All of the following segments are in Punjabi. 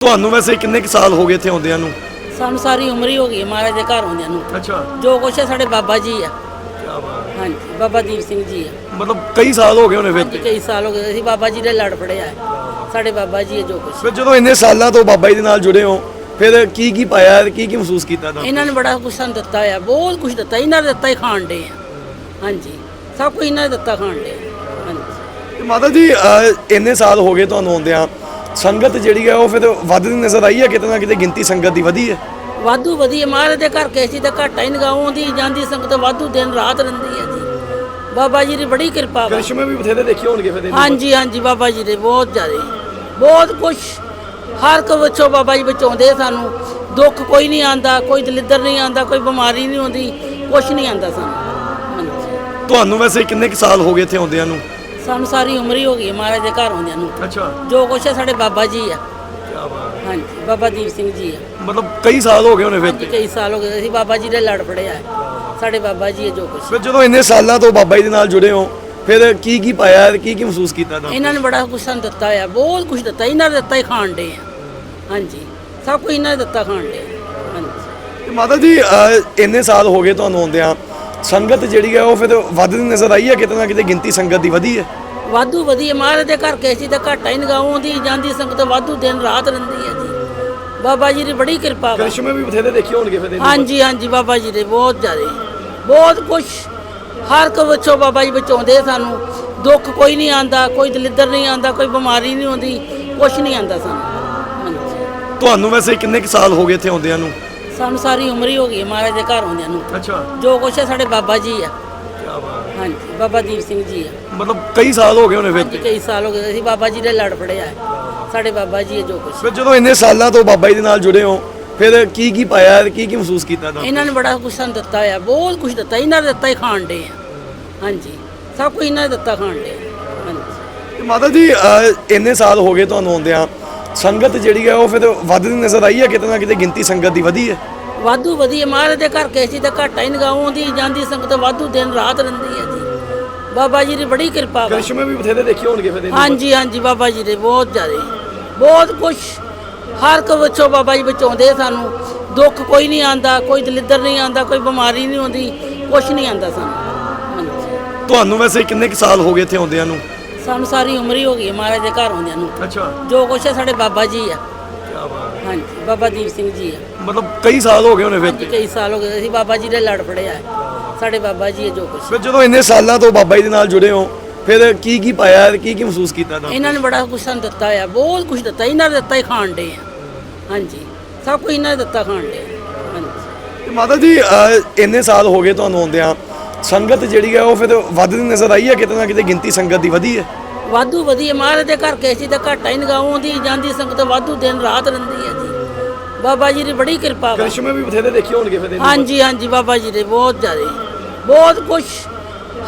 ਤੁਹਾਨੂੰ ਵੈਸੇ ਕਿੰਨੇ ਕੁ ਸਾਲ ਹੋ ਗਏ ਇੱਥੇ ਆਉਂਦਿਆਂ ਨੂੰ? ਸਾਨੂੰ ਸਾਰੀ ਉਮਰ ਹੀ ਹੋ ਗਈ ਹੈ ਮਹਾਰਾਜ ਦੇ ਘਰ ਆਉਂਦਿਆਂ ਨੂੰ। ਅੱਛਾ। ਜੋ ਕੁਛ ਹੈ ਸਾਡੇ ਬਾਬਾ ਜੀ ਆ। ਹਾਂਜੀ ਬਾਬਾ ਦੀਪ ਸਿੰਘ ਜੀ ਆ। ਮਤਲਬ ਕਈ ਸਾਲ ਹੋ ਗਏ ਹੋਣੇ ਫਿਰ ਹਾਂਜੀ ਕਈ ਸਾਲ ਹੋ ਗਏ। ਅਸੀਂ ਬਾਬਾ ਜੀ ਦੇ ਲੜ ਪੜਿਆ ਹੈ। ਸਾਡੇ ਬਾਬਾ ਜੀ ਹੈ ਜੋ ਕੁਛ। ਫਿਰ ਜਦੋਂ ਇੰਨੇ ਸਾਲਾਂ ਤੋਂ ਬਾਬਾ ਜੀ ਦੇ ਨਾਲ ਜੁੜੇ ਹੋ ਫਿਰ ਕੀ ਕੀ ਪਾਇਆ ਕੀ ਕੀ ਮਹਿਸੂਸ ਕੀਤਾ ਤੁਹਾਨੂੰ? ਇਹਨਾਂ ਨੇ ਬੜਾ ਕੁਛ ਸਾਨੂੰ ਦਿੱਤਾ ਹੋਇਆ ਬਹੁਤ ਕੁਛ ਦਿੱਤਾ। ਇਹਨਾਂ ਨੇ ਦਿੱਤਾ ਹੀ ਖਾਣ ਦੇ ਆ। ਹਾਂਜੀ ਸਭ ਕੁਝ ਇਹਨਾਂ ਨੇ ਦਿੱਤਾ ਖਾਣ ਦੇ ਹਾਂਜੀ। ਤੇ ਮਾਤਾ ਜੀ ਅਹ, ਇੰਨੇ ਸਾਲ ਹੋ ਗਏ ਤੁਹਾਨੂੰ ਆਉਂਦਿਆਂ। ਸੰਗਤ ਜਿਹੜੀ ਹੈ ਉਹ ਫਿਰ ਵੱਧਦੀ ਨਜ਼ਰ ਆਈ ਹੈ ਕਿਤੇ ਨਾ ਕਿਤੇ ਗਿਣਤੀ ਸੰਗਤ ਦੀ ਵਧੀ ਹੈ ਵਾਧੂ ਵਧੀਆ ਮਹਾਰਾਜ ਦੇ ਘਰ ਕੇ ਸੀ ਤਾਂ ਘਾਟਾ ਹੀ ਨਗਾਉਂ ਦੀ ਜਾਂਦੀ ਸੰਗਤ ਵਾਧੂ ਦਿਨ ਰਾਤ ਰਹਿੰਦੀ ਹੈ ਜੀ। ਬਾਬਾ ਜੀ ਦੀ ਬੜੀ ਕਿਰਪਾ ਵਾ। ਕ੍ਰਿਸ਼ਮੇ ਵੀ ਬਥੇਰੇ ਦੇਖੇ ਹੋਣਗੇ ਫਿਰ। ਹਾਂਜੀ ਹਾਂਜੀ ਬਾਬਾ ਜੀ ਦੇ ਬਹੁਤ ਜ਼ਿਆਦਾ ਬਹੁਤ ਕੁਛ ਹਰ ਇੱਕ ਵਿੱਚੋਂ ਬਾਬਾ ਜੀ ਬਚਾਉਂਦੇ ਸਾਨੂੰ। ਦੁੱਖ ਕੋਈ ਨਹੀਂ ਆਂਦਾ ਕੋਈ ਦਲਿੱਦਰ ਨਹੀਂ ਆਂਦਾ ਕੋਈ ਬਿਮਾਰੀ ਨਹੀਂ ਆਉਂਦੀ ਕੁਛ ਨਹੀਂ ਆਂਦਾ ਸਾਨੂੰ। ਹਾਂਜੀ। ਤੁਹਾਨੂੰ ਵੈਸੇ ਕਿੰਨੇ ਕੁ ਸਾਲ ਹੋ ਗਏ ਇੱਥੇ ਆਉਂਦਿਆਂ ਨੂੰ? ਸਾਨੂੰ ਸਾਰੀ ਉਮਰ ਹੀ ਹੋ ਗਈ ਹੈ ਮਹਾਰਾਜ ਦੇ ਘਰ ਆਉਂਦਿਆਂ ਨੂੰ। ਅੱਛਾ। ਜੋ ਕੁਛ ਹੈ ਸਾਡੇ ਬਾਬਾ ਜੀ ਆ ਕੀ ਬਾਤ ਹਾਂਜੀ ਬਾਬਾ ਦੀਪ ਸਿੰਘ ਜੀ ਆ ਮਤਲਬ ਕਈ ਸਾਲ ਹੋ ਗਏ ਹੋਣੇ ਫਿਰ ਹਾਂਜੀ ਕਈ ਸਾਲ ਹੋ ਗਏ। ਅਸੀਂ ਬਾਬਾ ਜੀ ਦੇ ਲੜ ਪੜਿਆ ਹੈ। ਸਾਡੇ ਬਾਬਾ ਜੀ ਹੈ ਜੋ ਕੁਛ। ਫਿਰ ਜਦੋਂ ਇੰਨੇ ਸਾਲਾਂ ਤੋਂ ਬਾਬਾ ਜੀ ਦੇ ਨਾਲ ਜੁੜੇ ਹੋ ਫਿਰ ਕੀ ਕੀ ਪਾਇਆ ਕੀ ਕੀ ਮਹਿਸੂਸ ਕੀਤਾ ਤੁਹਾਨੂੰ? ਇਹਨਾਂ ਨੇ ਬੜਾ ਕੁਛ ਸਾਨੂੰ ਦਿੱਤਾ ਹੋਇਆ ਬਹੁਤ ਕੁਛ ਦਿੱਤਾ। ਇਹਨਾਂ ਨੇ ਦਿੱਤਾ ਹੀ ਖਾਣ ਦੇ। ਆ ਹਾਂਜੀ ਸਭ ਕੁਝ ਇਹਨਾਂ ਨੇ ਦਿੱਤਾ ਖਾਣ ਦੇ। ਹਾਂਜੀ। ਤੇ ਮਾਤਾ ਜੀ ਅਹ, ਇੰਨੇ ਸਾਲ ਹੋ ਗਏ ਤੁਹਾਨੂੰ ਆਉਂਦਿਆਂ। ਸੰਗਤ ਜਿਹੜੀ ਹੈ ਉਹ ਫਿਰ ਵੱਧਦੀ ਨਜ਼ਰ ਆਈ ਹੈ ਕਿਤੇ ਨਾ ਕਿਤੇ ਗਿਣਤੀ ਸੰਗਤ ਦੀ ਵਧੀ ਹੈ ਵਾਧੂ ਵਧੀਆ ਮਹਾਰਾਜ ਦੇ ਘਰ ਕੇ ਸੀ ਤਾਂ ਘਾਟਾ ਹੀ ਨਗਾਉਂ ਦੀ ਜਾਂਦੀ ਸੰਗਤ ਵਾਧੂ ਦਿਨ ਰਾਤ ਰਹਿੰਦੀ ਹੈ ਜੀ। ਬਾਬਾ ਜੀ ਦੀ ਬੜੀ ਕਿਰਪਾ ਵਾ। ਕ੍ਰਿਸ਼ਮੇ ਵੀ ਬਥੇਰੇ ਦੇਖੇ ਹੋਣਗੇ ਫਿਰ ਇਹਦੇ। ਹਾਂਜੀ ਹਾਂਜੀ ਬਾਬਾ ਜੀ ਦੇ ਬਹੁਤ ਜ਼ਿਆਦਾ। ਬਹੁਤ ਕੁਛ ਹਰ ਇੱਕ ਵਿੱਚੋਂ ਬਾਬਾ ਜੀ ਬਚਾਉਂਦੇ ਸਾਨੂੰ। ਦੁੱਖ ਕੋਈ ਨਹੀਂ ਆਂਦਾ ਕੋਈ ਦਲਿੱਦਰ ਨਹੀਂ ਆਂਦਾ ਕੋਈ ਬਿਮਾਰੀ ਨਹੀਂ ਆਉਂਦੀ ਕੁਛ ਨਹੀਂ ਆਂਦਾ ਸਾਨੂੰ। ਹਾਂਜੀ। ਤੁਹਾਨੂੰ ਵੈਸੇ ਕਿੰਨੇ ਕੁ ਸਾਲ ਹੋ ਗਏ ਇੱਥੇ ਆਉਂਦਿਆਂ ਨੂੰ? ਸਾਨੂੰ ਸਾਰੀ ਉਮਰ ਹੀ ਹੋ ਗਈ ਹੈ ਮਹਾਰਾਜ ਦੇ ਘਰ ਆਉਂਦਿਆਂ ਨੂੰ। ਅੱਛਾ। ਜੋ ਕੁਛ ਹੈ ਸਾਡੇ ਬਾਬਾ ਜੀ ਆ। ਹਾਂਜੀ ਬਾਬਾ ਦੀਪ ਸਿੰਘ ਜੀ ਆ। ਮਤਲਬ ਕਈ ਸਾਲ ਹੋ ਗਏ ਹੋਣੇ ਫਿਰ ਹਾਂਜੀ ਕਈ ਸਾਲ ਹੋ ਗਏ ਅਸੀਂ ਬਾਬਾ ਜੀ ਦੇ ਲੜ ਪੜਿਆ ਹੈ। ਸਾਡੇ ਬਾਬਾ ਜੀ ਹੈ ਜੋ ਕੁਛ। ਫਿਰ ਜਦੋਂ ਇੰਨੇ ਸਾਲਾਂ ਤੋਂ ਬਾਬਾ ਜੀ ਦੇ ਨਾਲ ਜੁੜੇ ਹੋ ਫਿਰ ਕੀ ਕੀ ਪਾਇਆ ਕੀ ਕੀ ਮਹਿਸੂਸ ਕੀਤਾ ਤੁਹਾਨੂੰ? ਇਹਨਾਂ ਨੇ ਬੜਾ ਕੁਛ ਸਾਨੂੰ ਦਿੱਤਾ ਹੋਇਆ ਬਹੁਤ ਕੁਛ ਦਿੱਤਾ। ਇਹਨਾਂ ਨੇ ਦਿੱਤਾ ਹੀ ਖਾਣ ਦੇ ਆ। ਹਾਂਜੀ ਸਭ ਕੁਝ ਇਹਨਾਂ ਨੇ ਦਿੱਤਾ ਖਾਣ ਦੇ ਹਾਂਜੀ। ਤੇ ਮਾਤਾ ਜੀ ਅਹ, ਇੰਨੇ ਸਾਲ ਹੋ ਗਏ ਤੁਹਾਨੂੰ ਆਉਂਦਿਆਂ। ਸੰਗਤ ਜਿਹੜੀ ਹੈ ਉਹ ਫਿਰ ਵੱਧਦੀ ਨਜ਼ਰ ਆਈ ਹੈ ਕਿਤੇ ਨਾ ਕਿਤੇ ਗਿਣਤੀ ਸੰਗਤ ਦੀ ਵਧੀ ਹੈ ਵਾਧੂ ਵਧੀਆ ਮਹਾਰਾਜ ਦੇ ਘਰ ਕੇ ਸੀ ਤਾਂ ਘਾਟਾ ਹੀ ਨਗਾਉਂ ਦੀ ਜਾਂਦੀ ਸੰਗਤ ਵਾਧੂ ਦਿਨ ਰਾਤ ਰਹਿੰਦੀ ਹੈ ਜੀ। ਬਾਬਾ ਜੀ ਦੀ ਬੜੀ ਕਿਰਪਾ ਵਾ। ਕ੍ਰਿਸ਼ਮੇ ਵੀ ਬਥੇਰੇ ਦੇਖੇ ਹੋਣਗੇ ਫਿਰ। ਹਾਂਜੀ ਹਾਂਜੀ ਬਾਬਾ ਜੀ ਦੇ ਬਹੁਤ ਜ਼ਿਆਦਾ ਬਹੁਤ ਕੁਛ। ਹਰ ਇੱਕ ਵਿੱਚੋਂ ਬਾਬਾ ਜੀ ਬਚਾਉਂਦੇ ਸਾਨੂੰ। ਦੁੱਖ ਕੋਈ ਨਹੀਂ ਆਂਦਾ ਕੋਈ ਦਲਿੱਦਰ ਨਹੀਂ ਆਂਦਾ ਕੋਈ ਬਿਮਾਰੀ ਨਹੀਂ ਆਉਂਦੀ ਕੁਛ ਨਹੀਂ ਆਂਦਾ ਸਾਨੂੰ। ਹਾਂਜੀ। ਤੁਹਾਨੂੰ ਵੈਸੇ ਕਿੰਨੇ ਕੁ ਸਾਲ ਹੋ ਗਏ ਇੱਥੇ ਆਉਂਦਿਆਂ ਨੂੰ? ਸਾਨੂੰ ਸਾਰੀ ਉਮਰ ਹੀ ਹੋ ਗਈ ਹੈ ਮਹਾਰਾਜ ਦੇ ਘਰ ਆਉਂਦਿਆਂ ਨੂੰ। ਅੱਛਾ। ਜੋ ਕੁਛ ਹੈ ਸਾਡੇ ਬਾਬਾ ਜੀ ਆ। ਕੀ ਬਾਤ ਹਾਂਜੀ ਬਾਬਾ ਦੀਪ ਸਿੰਘ ਜੀ ਆ। ਮਤਲਬ ਕਈ ਸਾਲ ਹੋ ਗਏ ਹੋਣੇ ਹਾਂਜੀ ਫਿਰ ਕਈ ਸਾਲ ਹੋ ਗਏ। ਅਸੀਂ ਬਾਬਾ ਜੀ ਦੇ ਲੜ ਪੜਿਆ ਹੈ। ਸਾਡੇ ਬਾਬਾ ਜੀ ਹੈ ਜੋ ਕੁਛ। ਫਿਰ ਜਦੋਂ ਇੰਨੇ ਸਾਲਾਂ ਤੋਂ ਬਾਬਾ ਜੀ ਦੇ ਨਾਲ ਜੁੜੇ ਹੋ ਫਿਰ ਕੀ ਕੀ ਪਾਇਆ ਕੀ ਕੀ ਮਹਿਸੂਸ ਕੀਤਾ ਤੁਹਾਨੂੰ? ਇਹਨਾਂ ਨੇ ਬੜਾ ਕੁਛ ਸਾਨੂੰ ਦਿੱਤਾ ਹੋਇਆ ਬਹੁਤ ਕੁਛ ਦਿੱਤਾ। ਇਹਨਾਂ ਨੇ ਦਿੱਤਾ ਹੀ ਖਾਣ ਦੇ ਆ। ਹਾਂਜੀ। ਸਭ ਕੁਝ ਇਹਨਾਂ ਨੇ ਦਿੱਤਾ ਖਾਣ ਦੇ ਹਾਂਜੀ। ਤੇ ਮਾਤਾ ਜੀ ਅਹ, ਇੰਨੇ ਸਾਲ ਹੋ ਗਏ ਤੁਹਾਨੂੰ ਆਉਂਦਿਆਂ। ਸੰਗਤ ਜਿਹੜੀ ਹੈ ਉਹ ਫਿਰ ਵੱਧਦੀ ਨਜ਼ਰ ਆਈ ਹੈ ਕਿਤੇ ਨਾ ਕਿਤੇ ਗਿਣਤੀ ਸੰਗਤ ਦੀ ਵਧੀ ਹੈ। ਵਾਧੂ ਵਧੀਆ ਮਹਾਰਾਜ ਦੇ ਘਰ ਕੇ ਸੀ ਤਾਂ ਘਾਟਾ ਹੀ ਨਗਾਉਂ ਦੀ ਜਾਂਦੀ ਸੰਗਤ ਵਾਧੂ ਦਿਨ ਰਾਤ ਰਹਿੰਦੀ ਹੈ ਜੀ। ਬਾਬਾ ਜੀ ਦੀ ਬੜੀ ਕਿਰਪਾ ਵਾ। ਕ੍ਰਿਸ਼ਮੇ ਵੀ ਬਥੇਰੇ ਦੇਖੇ ਹੋਣਗੇ ਫਿਰ। ਹਾਂਜੀ ਹਾਂਜੀ ਬਾਬਾ ਜੀ ਦੇ ਬਹੁਤ ਜ਼ਿਆਦਾ। ਬਹੁਤ ਕੁਛ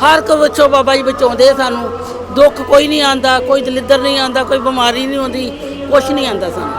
ਹਰ ਇੱਕ ਵਿੱਚੋਂ ਬਾਬਾ ਜੀ ਬਚਾਉਂਦੇ ਸਾਨੂੰ। ਦੁੱਖ ਕੋਈ ਨਹੀਂ ਆਂਦਾ ਕੋਈ ਦਲਿੱਦਰ ਨਹੀਂ ਆਂਦਾ ਕੋਈ ਬਿਮਾਰੀ ਨਹੀਂ ਆਉਂਦੀ ਕੁਛ ਨਹੀਂ ਆਂਦਾ ਸਾਨੂੰ।